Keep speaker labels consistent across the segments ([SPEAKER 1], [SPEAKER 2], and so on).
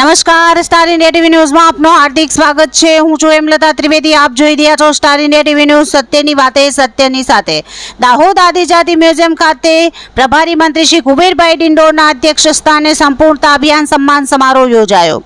[SPEAKER 1] નમસ્કાર star India TV ન્યૂઝમાં આપનો હાર્દિક સ્વાગત છે. હું છું હેમલતા ત્રિવેદી. આપ જોઈ રહ્યા છો સ્ટાર ઇન્ડિયા ટીવી ન્યૂઝ સત્યની વાતે, સત્યની સાથે. દાહોદ આદિજાતિ મ્યુઝિયમ ખાતે પ્રભારી મંત્રી શ્રી કુબેરભાઈ ડિંડોરના અધ્યક્ષ સ્થાને સંપૂર્ણતા અભિયાન સન્માન સમારોહ યોજાયો.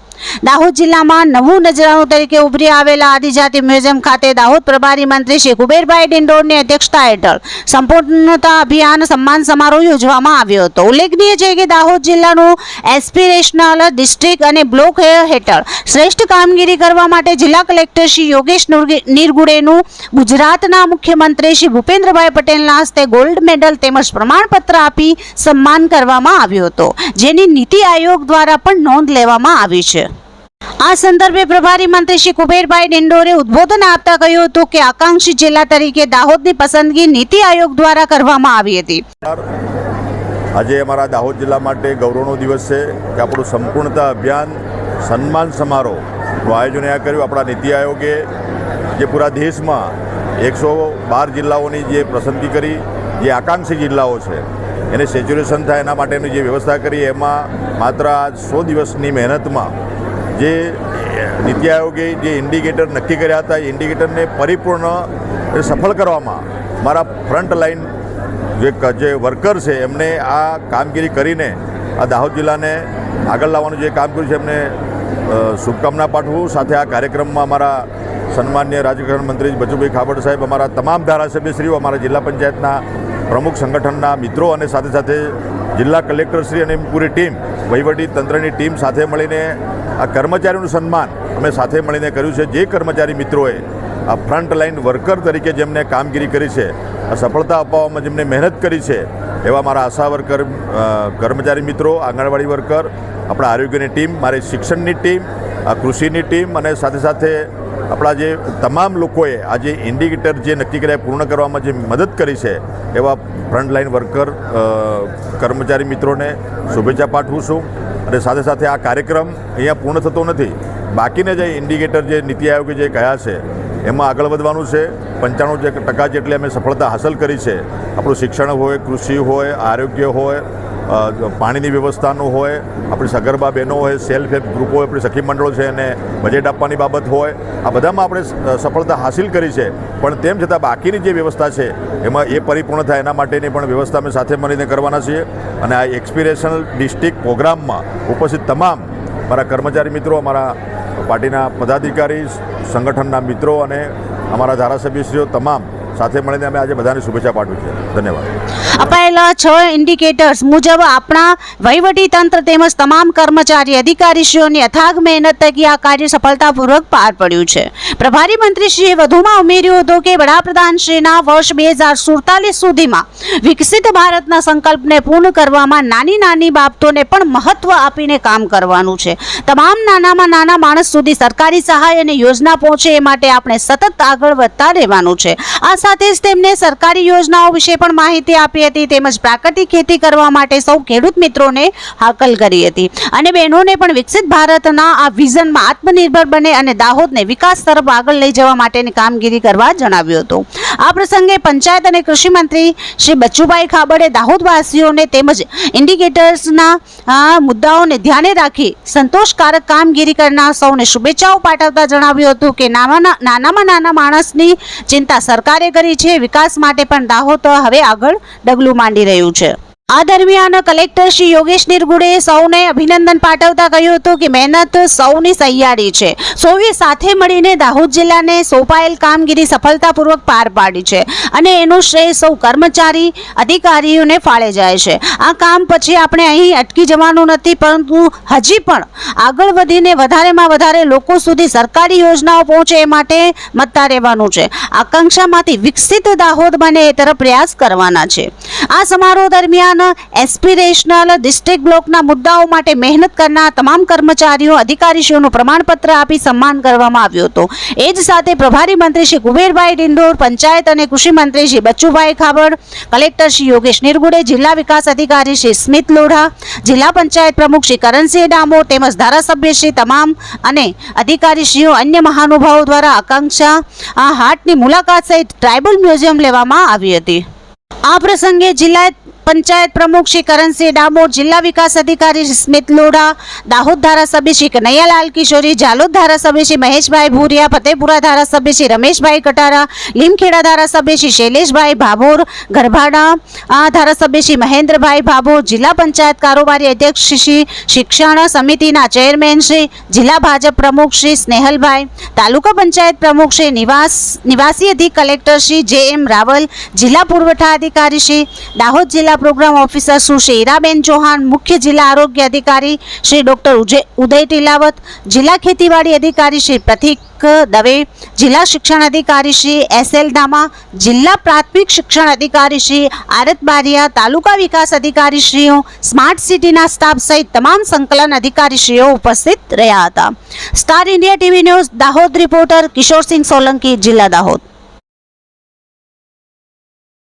[SPEAKER 1] દાહોદ જિલ્લામાં નવું નજરાણું તરીકે ઉભરી આવેલા આદિજાતિ મ્યુઝિયમ ખાતે દાહોદ પ્રભારી મંત્રી શ્રી કુબેરભાઈ ડિંડોરની અધ્યક્ષતા હેઠળ સંપૂર્ણતા અભિયાન સન્માન સમારોહ યોજવામાં આવ્યો હતો. ઉલ્લેખનીય છે કે દાહોદ જિલ્લાનું એસ્પિરેશનલ ડિસ્ટ્રિક્ટ અને બ્લોક હેઠળ શ્રેષ્ઠ કામગીરી કરવા માટે જિલ્લા કલેક્ટર શ્રી યોગેશ નુરગી- નિરગુડેનું ગુજરાતના મુખ્યમંત્રી શ્રી ભૂપેન્દ્રભાઈ પટેલના હસ્તે ગોલ્ડ મેડલ તેમજ પ્રમાણપત્ર આપી સન્માન કરવામાં આવ્યો હતો. જેની નીતિ આયોગ દ્વારા પણ નોંધ લેવામાં આવી છે. આ સંદર્ભે પ્રભારી મંત્રી શ્રી કુબેરભાઈ ડિંડોરે ઉદ્બોધન આપતા કહ્યું હતું કે આકાંક્ષી જિલ્લા તરીકે દાહોદની પસંદગી નીતિ આયોગ દ્વારા કરવામાં આવી હતી.
[SPEAKER 2] આજે અમારા દાહોદ જિલ્લા માટે ગૌરવનો દિવસ છે કે આપણું સંપૂર્ણતા અભિયાન, સન્માન સમારોહનું આયોજન આ કર્યું. આપણા નીતિ આયોગે જે પૂરા દેશમાં એકસો બાર જિલ્લાઓની જે પસંદગી કરી, જે આકાંક્ષી જિલ્લાઓ છે, એને સેચ્યુરેશન થાય એના માટેની જે વ્યવસ્થા કરી, એમાં માત્ર આ સો દિવસની મહેનતમાં જે નીતિ આયોગે જે ઇન્ડિકેટર નક્કી કર્યા હતા, એ ઇન્ડિકેટરને પરિપૂર્ણ સફળ કરવામાં મારા ફ્રન્ટ લાઈન જે જે વર્કર છે, એમને આ કામગીરી કરીને આ દાહોદ જિલ્લાને આગળ લાવવાનું જે કામ કર્યું છે, એમને શુભકામના પાઠવું. સાથે આ કાર્યક્રમમાં અમારા સન્માન્ય રાજકારણ મંત્રી બચુભાઈ ખાબડ સાહેબ, અમારા તમામ ધારાસભ્યશ્રીઓ, અમારા જિલ્લા પંચાયતના પ્રમુખ સંગઠનના મિત્રો અને સાથે સાથે જિલ્લા કલેક્ટરશ્રી અને પૂરી ટીમ, વહીવટી તંત્રની ટીમ સાથે મળીને આ કર્મચારીઓનું સન્માન અમે સાથે મળીને કર્યું છે. જે કર્મચારી મિત્રોએ આ ફ્રન્ટ લાઇન વર્કર તરીકે જેમને કામગીરી કરી છે, આ સફળતા અપાવવામાં જેમને મહેનત કરી છે, એવા મારા આશા વર્કર કર્મચારી મિત્રો, આંગણવાડી વર્કર, આપણા આરોગ્યની ટીમ, મારી શિક્ષણની ટીમ, આ કૃષિની ટીમ અને સાથે સાથે આપણા જે તમામ લોકોએ આ જે ઇન્ડિકેટર જે નક્કી કર્યા, પૂર્ણ કરવામાં જે મદદ કરી છે, એવા ફ્રન્ટ લાઈન વર્કર કર્મચારી મિત્રોને શુભેચ્છા પાઠવું છું. અને સાથે સાથે આ કાર્યક્રમ અહીંયા પૂર્ણ થતો નથી. બાકીને જે ઇન્ડિકેટર જે નીતિ આયોગે જે કહ્યા છે, એમાં આગળ વધવાનું છે. પંચાણું ટકા જેટલી અમે સફળતા હાંસલ કરી છે. આપણું શિક્ષણ હોય, કૃષિ હોય, આરોગ્ય હોય પાણીની વ્યવસ્થાનું હોય, આપણી સગર્ભા બહેનો હોય, સેલ્ફ હેલ્પ ગ્રુપો હોય, આપણી સખી મંડળો છે એને બજેટ આપવાની બાબત હોય, આ બધામાં આપણે સફળતા હાંસિલ કરી છે. પણ તેમ છતાં બાકીની જે વ્યવસ્થા છે, એમાં એ પરિપૂર્ણ થાય એના માટેની પણ વ્યવસ્થા અમે સાથે મળીને કરવાના છીએ. અને આ એક્સપિરેશનલ ડિસ્ટ્રિક્ટ પ્રોગ્રામમાં ઉપસ્થિત તમામ મારા કર્મચારી મિત્રો, અમારા પાર્ટીના પદાધિકારી, સંગઠનના મિત્રો અને અમારા ધારાસભ્યશ્રીઓ, તમામ સાથે મળીને અમે આજે બધાને શુભેચ્છા પાઠવી છે. ધન્યવાદ.
[SPEAKER 1] અપાયેલા છ ઇન્ડિકેટર્સ મુજબ આપણા વહીવટી તંત્ર તેમજ તમામ કર્મચારી અધિકારીશ્રીઓની અથાગ મહેનત થકી આ કાર્ય સફળતાપૂર્વક પાર પડ્યું છે. પ્રભારી મંત્રીશ્રીએ વધુમાં ઉમેર્યું હતું કે વડાપ્રધાનશ્રીના વર્ષ બે હજાર સુડતાલીસ સુધીમાં વિકસિત ભારતના સંકલ્પને પૂર્ણ કરવામાં નાની નાની બાબતોને પણ મહત્વ આપીને કામ કરવાનું છે. તમામ નાનામાં નાના માણસ સુધી સરકારી સહાય અને યોજના પહોંચે એ માટે આપણે સતત આગળ વધતા રહેવાનું છે. આ સાથે જ તેમને સરકારી યોજનાઓ વિશે પણ માહિતી આપી હતી તેમજ પ્રાકૃતિક ખેતી કરવા માટે સૌ ખેડૂત મિત્રોને હાકલ કરી હતી. અને બહેનોને પણ વિકસિત ભારતના આ વિઝનમાં આત્મનિર્ભર બને અને દાહોદને વિકાસ તરફ આગળ લઈ જવા માટેની કામગીરી કરવા જણાવ્યું હતું. આ પ્રસંગે પંચાયત અને કૃષિ મંત્રી શ્રી બચ્ચુભાઈ ખાબડે દાહોદવાસીઓને તેમજ ઇન્ડિકેટર્સના મુદ્દાઓને ધ્યાને રાખી સંતોષકારક કામગીરી કરનાર સૌને શુભેચ્છાઓ પાઠવતા જણાવ્યું હતું કે નાના નાનામાં નાના માણસની ચિંતા સરકારે કરી છે. વિકાસ માટે પણ દાહોદ હવે આગળ ડગલું માંડી રહ્યું છે. આ દરમિયાન કલેક્ટર શ્રી યોગેશ નિરગુડે સૌને અભિનંદન પાઠવતા કહ્યું હતું કે મહેનત સૌની સહિયારી છે. સૌએ સાથે મળીને દાહોદ જિલ્લાને સોંપાયેલ કામગીરી સફળતાપૂર્વક પાર પાડી છે અને એનું શ્રેય સૌ કર્મચારી અધિકારીઓને ફાળે જાય છે. આ કામ પછી આપણે અહીં અટકી જવાનું નથી પરંતુ હજી પણ આગળ વધીને વધારેમાં વધારે લોકો સુધી સરકારી યોજનાઓ પહોંચે એ માટે મતતા રહેવાનું છે. આકાંક્ષામાંથી વિકસિત દાહોદ બને એ તરફ પ્રયાસ કરવાના છે. આ સમારોહ દરમિયાન એસ્પિરેશનલ ડિસ્ટ્રિક્ટ બ્લોકના મુદ્દાઓ માટે મહેનત કરનાર તમામ કર્મચારીઓ, અધિકારીશ્રીઓનું પ્રમાણપત્ર આપી સન્માન કરવામાં આવ્યું હતું. એ જ સાથે પ્રભારી મંત્રી શ્રી કુબેરભાઈ ડિંડોર, પંચાયત અને કૃષિ મંત્રી શ્રી બચ્ચુભાઈ ખાબડ, કલેક્ટર શ્રી યોગેશ નિરગુડે, જિલ્લા વિકાસ અધિકારી શ્રી સ્મિત લોઢા, જિલ્લા પંચાયત પ્રમુખ શ્રી કરણસિંહ ડામોર તેમજ ધારાસભ્ય શ્રી તમામ અને અધિકારીશ્રીઓ અન્ય મહાનુભાવો દ્વારા આકાંક્ષા, આ હાટની મુલાકાત સહિત ટ્રાઇબલ મ્યુઝિયમ લેવામાં આવી હતી. આ પ્રસંગે જિલ્લા પંચાયત પ્રમુખ શ્રી કરણસિંહ ડામોર, જિલ્લા વિકાસ અધિકારી સ્મિત લોઢા, દાહોદ ધારાસભ્ય શ્રી કનૈયાલાલ કિશોરી, જાલોદ ધારાસભ્ય શ્રી મહેશભાઈ ભૂરિયા, ફતેપુરા ધારાસભ્ય શ્રી રમેશભાઈ કટારા, લીમખેડા ધારાસભ્ય શ્રી શૈલેષભાઈ ભાભોર, ગરભાડા, આ ધારાસભ્ય શ્રી મહેન્દ્રભાઈ ભાભોર, જિલ્લા પંચાયત કારોબારી અધ્યક્ષ શ્રી શિક્ષણ સમિતિના ચેરમેન શ્રી, જિલ્લા ભાજપ પ્રમુખ શ્રી સ્નેહલભાઈ, તાલુકા પંચાયત પ્રમુખ શ્રી નિવાસ, નિવાસી અધિક કલેક્ટર શ્રી જે એમ રાવલ, જિલ્લા પુરવઠા અધિકારી શ્રી, દાહોદ જિલ્લા પ્રોગ્રામ ઓફિસર સુશ્રી ઈરાબેન ચૌહાણ, મુખ્ય જિલ્લા આરોગ્ય અધિકારી શ્રી ડોક્ટર ઉદય ટીલાવત, જિલ્લા ખેતીવાડી અધિકારી શ્રી પ્રતિક દવે, જિલ્લા શિક્ષણ અધિકારી શ્રી એસ એલ ધામા જિલ્લા પ્રાથમિક શિક્ષણ અધિકારી શ્રી આરત બારિયા, તાલુકા વિકાસ અધિકારી શ્રીઓ, સ્માર્ટ સિટીના સ્ટાફ સહિત તમામ સંકલન અધિકારીશ્રીઓ ઉપસ્થિત રહ્યા હતા. Star India TV news, Dahod reporter Kishorsinh Solanki, જિલ્લા દાહોદ.